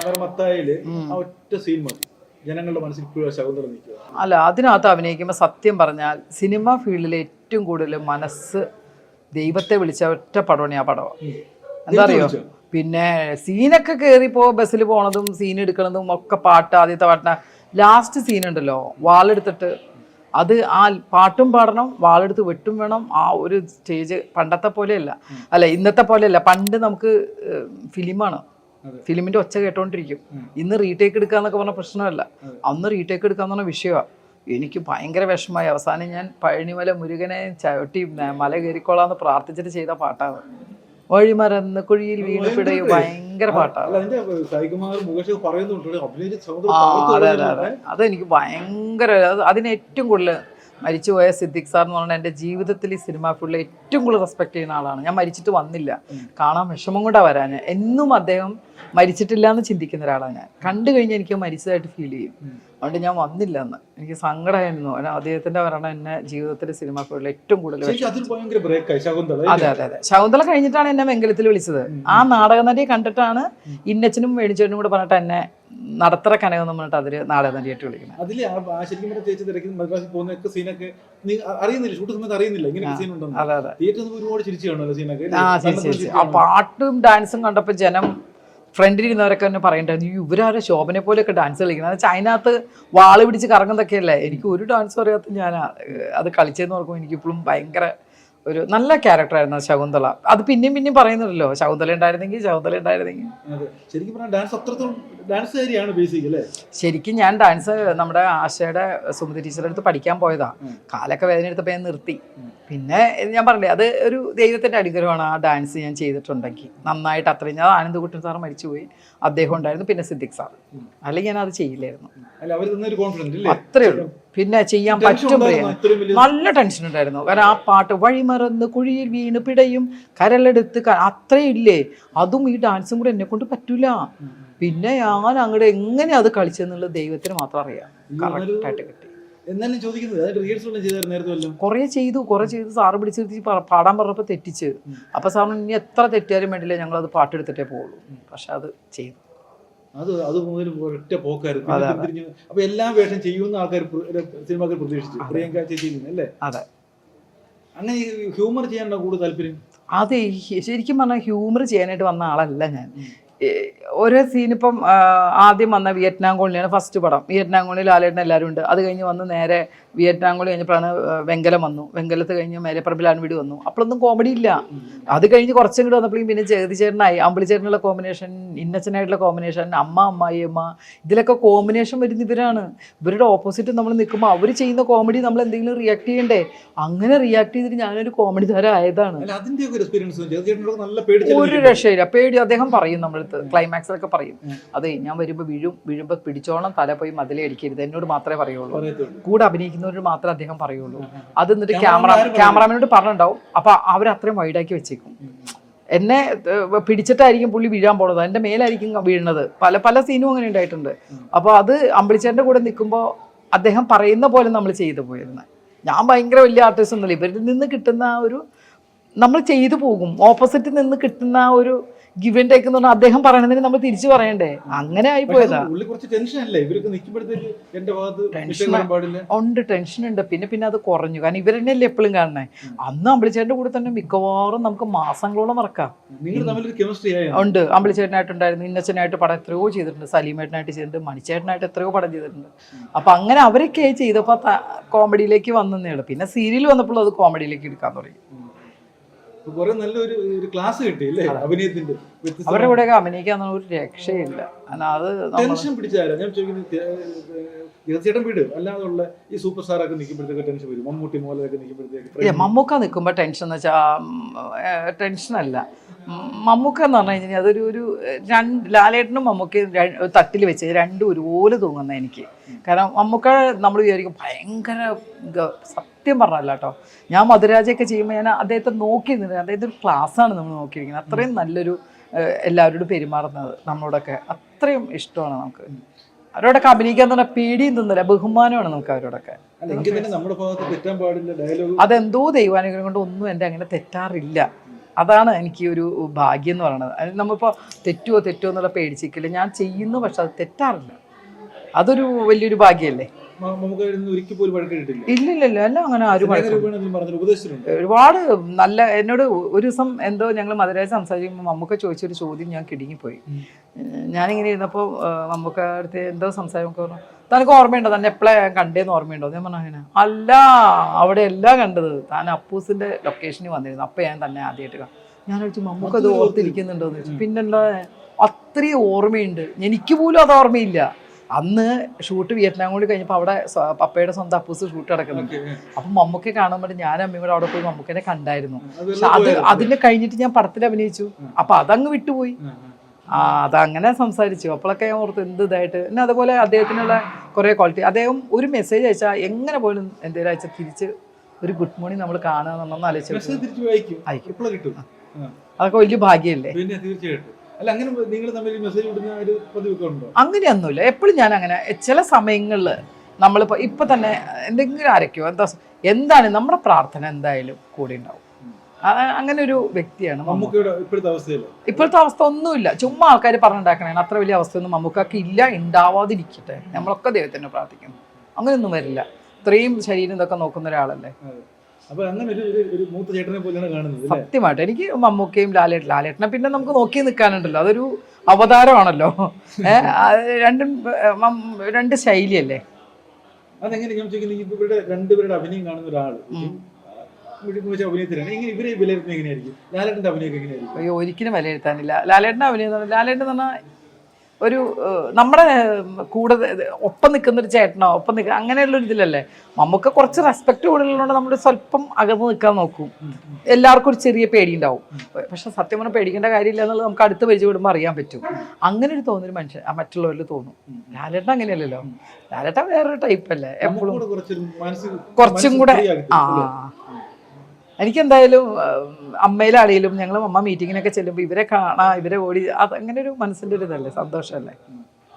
അനർമത്തായിൽ ആ ഒറ്റ സീൻ മതി. ജനങ്ങളുടെ മനസ്സിൽ ശകുന്തള നിൽക്കുക. അല്ല അതിനകത്ത് അഭിനയിക്കുമ്പോൾ സത്യം പറഞ്ഞാൽ സിനിമ ഫീൽഡിൽ ഏറ്റവും കൂടുതൽ മനസ്സ് ദൈവത്തെ വിളിച്ച ഒറ്റ പടമാണ് ആ പടം. എന്താ അറിയോ? പിന്നെ സീനൊക്കെ കയറിപ്പോ ബസ്സിൽ പോണതും സീൻ എടുക്കണതും ഒക്കെ പാട്ട് ആദ്യത്തെ പാട്ടിന. ലാസ്റ്റ് സീൻ ഉണ്ടല്ലോ വാളെടുത്തിട്ട്. അത് ആ പാട്ടും പാടണം വാളെടുത്ത് വെട്ടും വേണം. ആ ഒരു സ്റ്റേജ് പണ്ടത്തെ പോലെയല്ല. അല്ല ഇന്നത്തെ പോലെയല്ല. പണ്ട് നമുക്ക് ഫിലിമാണ് ഫിലിമിന്റെ ഒച്ച കേട്ടോണ്ടിരിക്കും. ഇന്ന് റീടേക്ക് എടുക്കാന്നൊക്കെ പറഞ്ഞ പ്രശ്നമല്ല. അന്ന് റീടേക്ക് എടുക്കാന്ന് പറഞ്ഞ വിഷയമാണ് എനിക്ക് ഭയങ്കര വിഷമമായി. അവസാനം ഞാൻ പഴനിമല മുരുകനെ ചവിട്ടി മല കയറിക്കോളാന്ന് പ്രാർത്ഥിച്ചിട്ട് ചെയ്ത പാട്ടാണ്. വഴിമറന്ന് കുഴിയിൽ വീണ് പിടയും. ഭയങ്കര പാട്ടാണ്. അതെ അതെ അതെ. അതെനിക്ക് ഭയങ്കര അത് അതിന് ഏറ്റവും കൂടുതൽ മരിച്ചുപോയ സിദ്ദിഖ് സാർ എന്ന് പറഞ്ഞാൽ എന്റെ ജീവിതത്തിൽ ഈ സിനിമ ഫുള്ള് ഏറ്റവും കൂടുതൽ റെസ്പെക്ട് ചെയ്യുന്ന ആളാണ്. ഞാൻ മരിച്ചിട്ട് വന്നില്ല. കാണാൻ വിഷമം കൊണ്ടാണ് വരാൻ എന്നും അദ്ദേഹം മരിച്ചിട്ടില്ല എന്ന് ചിന്തിക്കുന്ന ഒരാളാണ് ഞാൻ. കണ്ടു കഴിഞ്ഞാൽ എനിക്ക് മരിച്ചതായിട്ട് ഫീൽ ചെയ്യും. അതുകൊണ്ട് ഞാൻ വന്നില്ല എന്ന് എനിക്ക് സങ്കടമായിരുന്നു അദ്ദേഹത്തിന്റെ മരണം എന്നെ ജീവിതത്തിലെ സിനിമ ഫീൽഡിൽ ഏറ്റവും കൂടുതൽ അതിൽ അതെ അതെ അതെ. ശകുന്തള കഴിഞ്ഞിട്ടാണ് എന്നെ വെങ്കലത്തിൽ വിളിച്ചത്. ആ നാടക നടിയെ കണ്ടിട്ടാണ് ഇന്നച്ചനും മേടിച്ചനും കൂടെ പറഞ്ഞിട്ട് എന്നെ നടത്തറ കനകെന്ന് പറഞ്ഞിട്ട് അതിൽ നാടക നടിയായിട്ട് വിളിക്കുന്നത്. അറിയുന്നില്ല. ആ പാട്ടും ഡാൻസും കണ്ടപ്പോ ജനം ഫ്രണ്ടിൽ ഇരുന്നവരൊക്കെ തന്നെ പറയണ്ടായിരുന്നു. "ഈ ഇവരാരെ ശോഭനെ പോലെയൊക്കെ ഡാൻസ് കളിക്കുന്നത്? വെച്ചാൽ അതിനകത്ത് വാൾ പിടിച്ച് കറങ്ങുന്നതൊക്കെയല്ലേ? എനിക്ക് ഒരു ഡാൻസ് അറിയാത്ത ഞാൻ അത് കളിച്ചതെന്ന് ഓർക്കുമ്പോൾ എനിക്കിപ്പോഴും ഭയങ്കര ഒരു നല്ല ക്യാരക്ടറായിരുന്നു ആയിരുന്നു ശകുന്തള. അത് പിന്നെയും പിന്നെയും പറയുന്നുണ്ടല്ലോ ശകുന്തള ഉണ്ടായിരുന്നെങ്കിൽ ശകുന്തള ഉണ്ടായിരുന്നെങ്കിൽ. ശരിക്കും ഞാൻ ഡാൻസ് നമ്മുടെ ആശയുടെ സുമതി ടീച്ചറെ അടുത്ത് പഠിക്കാൻ പോയതാ. കാലൊക്കെ വേദന എടുത്തപ്പോൾ ഞാൻ നിർത്തി. പിന്നെ ഞാൻ പറഞ്ഞില്ലേ അത് ഒരു ദൈവത്തിന്റെ അനുഗ്രഹമാണ് ആ ഡാൻസ് ഞാൻ ചെയ്തിട്ടുണ്ടെങ്കിൽ. നന്നായിട്ട് അത്രയും ഞാൻ ആനന്ദകുട്ടൻ സാർ മരിച്ചുപോയി. അദ്ദേഹം ഉണ്ടായിരുന്നു പിന്നെ സിദ്ദിഖ് സാർ അല്ലെങ്കിൽ ഞാൻ അത് ചെയ്യില്ലായിരുന്നു. അത്രേ ഉള്ളൂ. പിന്നെ ചെയ്യാൻ പറ്റും നല്ല ടെൻഷൻ ഉണ്ടായിരുന്നു. കാരണം ആ പാട്ട് വഴിമറന്ന് കുഴിയിൽ വീണ് പിടയും കരലെടുത്ത് അത്രേ ഇല്ലേ. അതും ഈ ഡാൻസും കൂടെ എന്നെ കൊണ്ട് പറ്റൂല. പിന്നെ ഞാൻ അങ്ങോട്ട് എങ്ങനെ അത് കളിച്ചെന്നുള്ളത് ദൈവത്തിന് മാത്രം അറിയാം. കറക്റ്റായിട്ട് കിട്ടി. എന്നാലും ചോദിക്കുന്നത്? അതായത് റിഹേഴ്സൽ ഒന്നും ചെയ്തായിരുന്നു നേരത്തെ വല്ലതും? കുറേ ചെയ്തു കുറേ ചെയ്ത്. സാറ് പിടിച്ചിരുത്തി പ- പാടാൻ പറഞ്ഞപ്പോൾ തെറ്റിച്ച്. അപ്പൊ സാറിന് ഇനി എത്ര തെറ്റിയാലും വേണ്ടില്ല ഞങ്ങൾ അത് പാട്ടെടുത്തിട്ടേ പോകുള്ളൂ പക്ഷെ അത് ചെയ്തു. അത് അത് മുതൽ ഒറ്റ പോക്കായിരുന്നു. തിരിഞ്ഞ് അപ്പൊ എല്ലാ വേഷം ചെയ്യുന്ന ആൾക്കാർ സിനിമാക്കാർ പ്രതീക്ഷിച്ചു. പ്രിയങ്ക ചേച്ചി അല്ലേ? അതെ. അങ്ങനെ ഹ്യൂമർ ചെയ്യാനുള്ള കൂടുതൽ താല്പര്യം? അതെ ശരിക്കും പറഞ്ഞാൽ ഹ്യൂമർ ചെയ്യാനായിട്ട് വന്ന ആളല്ല ഞാൻ. ഏ, സീൻ സീനിപ്പം ആദ്യം വന്ന വിയറ്റ്നാം കോളനിയാണ് ഫസ്റ്റ് പടം. വിയറ്റ്നാം കോളനി ലാലേട്ടൻ എല്ലാവരും ഉണ്ട്. അത് കഴിഞ്ഞ് വന്ന് നേരെ വിയറ്റ്നാം കോളനി കഴിഞ്ഞപ്പോഴാണ് വെങ്കലം വന്നു. വെങ്കലത്ത് കഴിഞ്ഞ് മേലെപ്പറമ്പിലാണ് വീട് വന്നു. അപ്പോഴൊന്നും കോമഡി ഇല്ല. അത് കഴിഞ്ഞ് കുറച്ചും കൂടി വന്നപ്പോഴും പിന്നെ ജഗതി ചേട്ടനായി അമ്പിളിച്ചേട്ടനുള്ള കോമ്പിനേഷൻ ഇന്നച്ചനായിട്ടുള്ള കോമ്പിനേഷൻ അമ്മ അമ്മായി അമ്മ. ഇതിലൊക്കെ കോമ്പിനേഷൻ വരുന്ന ഇവരാണ്. ഇവരുടെ ഓപ്പോസിറ്റ് നമ്മൾ നിൽക്കുമ്പോൾ അവർ ചെയ്യുന്ന കോമഡി നമ്മൾ എന്തെങ്കിലും റിയാക്ട് ചെയ്യണ്ടേ? അങ്ങനെ റിയാക്ട് ചെയ്തിട്ട് ഞാനൊരു കോമഡി താരം ആയതാണ്. അല്ല അതിന്റെ ഒക്കെ ഒരു ഒരു രക്ഷയില്ല. പേടി അദ്ദേഹം പറയും നമ്മളടുത്ത് ക്ലൈമാക്സിലൊക്കെ പറയും. അതെ ഞാൻ വരുമ്പോൾ വീഴും വീഴുമ്പോൾ പിടിച്ചോണം തല പോയി മതിലേ അടിക്കരുത് എന്നോട് മാത്രമേ പറയുള്ളൂ. കൂടെ അഭിനയിക്കുന്നവരോട് മാത്രമേ അദ്ദേഹം പറയുള്ളൂ. അത് എന്നിട്ട് ക്യാമറ ക്യാമറാമാനോട് പറഞ്ഞിട്ടുണ്ടാവും. അപ്പൊ അവർ അത്രയും വൈഡാക്കി വെച്ചേക്കും. എന്നെ പിടിച്ചിട്ടായിരിക്കും പുള്ളി വീഴാൻ പോണത്. എന്റെ മേലായിരിക്കും വീഴുന്നത്. പല പല സീനും അങ്ങനെ ഉണ്ടായിട്ടുണ്ട്. അപ്പോൾ അത് അമ്പിളിച്ചേന്റെ കൂടെ നിൽക്കുമ്പോൾ അദ്ദേഹം പറയുന്ന പോലെ നമ്മൾ ചെയ്തു പോയിരുന്നത് ഞാൻ ഭയങ്കര വലിയ ആർട്ടിസ്റ്റ് ഒന്നുമില്ല. ഇവരിൽ നിന്ന് കിട്ടുന്ന ഒരു നമ്മൾ ചെയ്തു പോകും. ഓപ്പോസിറ്റ് നിന്ന് കിട്ടുന്ന ഒരു ഗിവ് ആൻഡ് ടേക്ക് എന്ന് പറഞ്ഞാൽ അദ്ദേഹം പറയണതിന് നമ്മൾ തിരിച്ചു പറയണ്ടേ? അങ്ങനെ ആയി പോയതാ. അല്ലേ? ഉണ്ട് ടെൻഷൻ ഉണ്ട്. പിന്നെ പിന്നെ അത് കുറഞ്ഞു. കാരണം ഇവരെന്നെയല്ലേ എപ്പോഴും കാണണേ അന്ന് അമ്പിളിച്ചേട്ടന്റെ കൂടെ തന്നെ മിക്കവാറും നമുക്ക് മാസങ്ങളോളം മറക്കാം. ഉണ്ട്. അമ്പിളിച്ചേട്ടനായിട്ടുണ്ടായിരുന്നു ഇന്നച്ചനായിട്ട് പടം എത്രയോ ചെയ്തിട്ടുണ്ട്. സലീമേട്ടനായിട്ട് ചെയ്തിട്ടുണ്ട്. മണിച്ചേട്ടനായിട്ട് എത്രയോ പടം ചെയ്തിട്ടുണ്ട്. അപ്പൊ അങ്ങനെ അവരൊക്കെ ചെയ്തപ്പോൾ കോമഡിയിലേക്ക് വന്നേ ഉള്ളൂ. പിന്നെ സീരിയൽ വന്നപ്പോൾ അത് കോമഡിയിലേക്ക് എടുക്കാൻ തുടങ്ങി. കുറെ നല്ലൊരു ഒരു ക്ലാസ് കിട്ടി അല്ലേ അഭിനയത്തിന്റെ അവരുടെ കൂടെ അഭിനയിക്കാൻ ഒരു രക്ഷയില്ല. അത് ടെൻഷൻ പിടിച്ചാലോ? ഞാൻ ചോദിക്കുന്നത് തീർച്ചയായിട്ടും വീട് അല്ലാതുള്ള ഈ സൂപ്പർ നിൽക്കുമ്പോഴത്തേക്ക് ടെൻഷൻ വരും. മമ്മൂട്ടി മോലൊക്കെ ഇല്ല നിൽക്കുമ്പോഴത്തേക്ക് മമ്മൂക്ക നിൽക്കുമ്പോൾ ടെൻഷൻ എന്ന് വെച്ചാൽ ടെൻഷനല്ല. മമ്മൂക്ക എന്ന് പറഞ്ഞു കഴിഞ്ഞാൽ അതൊരു ഒരു രണ്ട് ലാലേട്ടനും മമ്മൂക്കയും തട്ടിൽ വെച്ച് രണ്ടും ഒരുപോലെ തോന്നുന്നത് എനിക്ക്. കാരണം മമ്മൂക്ക നമ്മൾ വിചാരിക്കും ഭയങ്കര സത്യം പറഞ്ഞല്ല കേട്ടോ. ഞാൻ മധുരാജയൊക്കെ ചെയ്യുമ്പോൾ ഞാൻ അദ്ദേഹത്തെ നോക്കി നിന്നത് അദ്ദേഹത്തെ ഒരു ക്ലാസ്സാണ് നമ്മൾ നോക്കിയിരിക്കുന്നത്. അത്രയും നല്ലൊരു എല്ലാവരോട് പെരുമാറുന്നത് നമ്മളോടൊക്കെ. അത്രയും ഇഷ്ടമാണ് നമുക്ക്. അവരോടൊക്കെ അഭിനയിക്കാൻ തന്നെ പേടിയും തിന്നില്ല. ബഹുമാനമാണ് നമുക്ക് അവരോടൊക്കെ. അതെന്തോ ദൈവാനുഗ്രഹം കൊണ്ട് ഒന്നും എന്റെ അങ്ങനെ തെറ്റാറില്ല. അതാണ് എനിക്ക് ഒരു ഭാഗ്യം എന്ന് പറയുന്നത്. അതിൽ നമ്മളിപ്പോൾ തെറ്റുമോ തെറ്റുമോ എന്നുള്ള പേടിച്ചിരിക്കില്ല. ഞാൻ ചെയ്യുന്നു പക്ഷെ അത് തെറ്റാറില്ല. അതൊരു വലിയൊരു ഭാഗ്യമല്ലേ? നമുക്ക് ഒരിക്കൽ പോലും വഴക്കിട്ടിട്ടില്ല ഇല്ലില്ലല്ല അല്ല അങ്ങനെ ആരും ഒരുപാട് നല്ല എന്നോട് ഒരു ദിവസം എന്തോ ഞങ്ങൾ മധുരയിൽ സംസാരിക്കുമ്പോൾ മമ്മൂക്ക ചോദിച്ചൊരു ചോദ്യം ഞാൻ കിടുങ്ങിപ്പോയി. ഞാനിങ്ങനെ ഇരുന്നപ്പോൾ മമ്മൂക്ക അടുത്ത് എന്തോ സംസാരിക്കുമ്പോൾ പറഞ്ഞു തനിക്ക് ഓർമ്മയുണ്ടോ? തന്നെ എപ്പോഴേ കണ്ടേന്ന് ഓർമ്മയുണ്ടോ? ഞാൻ പറഞ്ഞു അങ്ങനെ. അല്ല അവിടെ എല്ലാം കണ്ടത്. താൻ അപ്പൂസിന്റെ ലൊക്കേഷനിൽ വന്നിരുന്നു. അപ്പം ഞാൻ തന്നെ ആദ്യമായിട്ട് കാണും ഞാൻ ചോദിച്ചു മമ്മൂക്ക അത് ഓർത്തിരിക്കുന്നുണ്ടോ എന്ന് ചോദിച്ചു പിന്നെന്താ? അത്രയും ഓർമ്മയുണ്ട്. എനിക്ക് പോലും അത് ഓർമ്മയില്ല. അന്ന് ഷൂട്ട് വിയറ്റ്നാം കൂടി കഴിഞ്ഞപ്പോൾ അവിടെ പപ്പയുടെ സ്വന്തം അപ്പൂസ് ഷൂട്ട് നടക്കുന്നുണ്ട് അപ്പം മമ്മൂക്കെ വേണ്ടി ഞാൻ അമ്മയും കൂടെ അവിടെ പോയി മമ്മൂക്കനെ കണ്ടായിരുന്നു. പക്ഷെ അത് അതിനെ കഴിഞ്ഞിട്ട് ഞാൻ പടത്തിൽ അഭിനയിച്ചു. അപ്പൊ അതങ്ങ് വിട്ടുപോയി. ആ അതങ്ങനെ സംസാരിച്ചു. അപ്പോഴൊക്കെ ഞാൻ ഓർത്ത് എന്ത് ഇതായിട്ട്. പിന്നെ അതുപോലെ അദ്ദേഹത്തിനുള്ള കുറേ ക്വാളിറ്റി അദ്ദേഹം ഒരു മെസ്സേജ് അയച്ചാൽ എങ്ങനെ പോലും എന്തെങ്കിലും അയച്ചാൽ തിരിച്ച് ഒരു ഗുഡ് മോർണിംഗ് നമ്മൾ കാണുക എന്നൊന്നും ആലോചിച്ചു. അതൊക്കെ വലിയ ഭാഗ്യമല്ലേ തീർച്ചയായിട്ടും. അല്ല അങ്ങനെ നിങ്ങൾ തമ്മിൽ മെസ്സേജ് വിടുന്ന ഒരു പതിവൊക്കെ ഉണ്ടോ അങ്ങനെയൊന്നുമില്ല. എപ്പോഴും ഞാൻ അങ്ങനെ ചില സമയങ്ങളിൽ നമ്മളിപ്പോൾ ഇപ്പം തന്നെ എന്തെങ്കിലും ആരൊക്കെയോ എന്താ എന്താണ് നമ്മുടെ പ്രാർത്ഥന എന്തായാലും കൂടി ഉണ്ടാവും. അങ്ങനെ ഒരു വ്യക്തിയാണ് ഇപ്പോഴത്തെ അവസ്ഥ ഒന്നുമില്ല. ചുമ്മാ ആൾക്കാർ പറഞ്ഞുണ്ടാക്കണേ അത്ര വലിയ അവസ്ഥയൊന്നും നമുക്കൊക്കെ ഇല്ല ഉണ്ടാവാതിരിക്കട്ടെ നമ്മളൊക്കെ ദൈവത്തിനെ പ്രാർത്ഥിക്കുന്നു. അങ്ങനെയൊന്നും വരില്ല. ഇത്രയും ശരീരം ഇതൊക്കെ നോക്കുന്ന ഒരാളല്ലേ? അപ്പൊ അങ്ങനെ ഒരു ഒരു- മൂത്ത ചേട്ടനെ പോലെയാണ് കാണുന്നത് സത്യമായിട്ട്. എനിക്ക് മമ്മൂക്കയും ലാലേട്ടൻ ലാലേട്ടനെ പിന്നെ നമുക്ക് നോക്കി നിൽക്കാനുണ്ടല്ലോ അതൊരു അവതാരമാണല്ലോ. രണ്ടും രണ്ട് ശൈലിയല്ലേ? അതെങ്ങനെ ഞാൻ ചോദിക്കുന്നത്? ഇവരുടെ രണ്ടുപേരുടെ അഭിനയം കാണുന്ന ഒരാൾ അയ്യോ ഒരിക്കലും വിലയിരുത്താനില്ല. ലാലേട്ടന്റെ അഭിനയം ലാലേട്ടൻ എന്ന് പറഞ്ഞാൽ ഒരു നമ്മുടെ കൂടെ ഒപ്പം നിൽക്കുന്ന ഒരു ചേട്ടനോ ഒപ്പം നിൽക്കുക അങ്ങനെയുള്ളൊരു ഇതിലല്ലേ? നമുക്ക് കുറച്ച് റെസ്പെക്ട് കൂടുതലുള്ളതുകൊണ്ട് നമ്മൾ സ്വല്പം അകന്ന് നിൽക്കാൻ നോക്കും. എല്ലാവർക്കും ഒരു ചെറിയ പേടി ഉണ്ടാവും പക്ഷെ സത്യം പറഞ്ഞാൽ പേടിക്കേണ്ട കാര്യമില്ല എന്നുള്ളത് നമുക്ക് അടുത്ത് പരിചയപ്പെടുമ്പോൾ അറിയാൻ പറ്റും. അങ്ങനെ ഒരു തോന്നുന്നൊരു മനുഷ്യൻ ആ മറ്റുള്ളവരിൽ തോന്നും. ലാലേട്ടൻ അങ്ങനെയല്ലല്ലോ. ലാലേട്ടൻ വേറൊരു ടൈപ്പ് അല്ലേ? എപ്പോഴും കുറച്ചും കൂടെ ആ? എനിക്കെന്തായാലും അമ്മയിലാണെങ്കിലും ഞങ്ങൾ അമ്മ മീറ്റിങ്ങിനൊക്കെ ചെല്ലുമ്പോൾ ഇവരെ കാണാം ഇവരെ ഓടി അത് അങ്ങനെ ഒരു മനസ്സിന്റെ ഒരു ഇതല്ലേ സന്തോഷമല്ലേ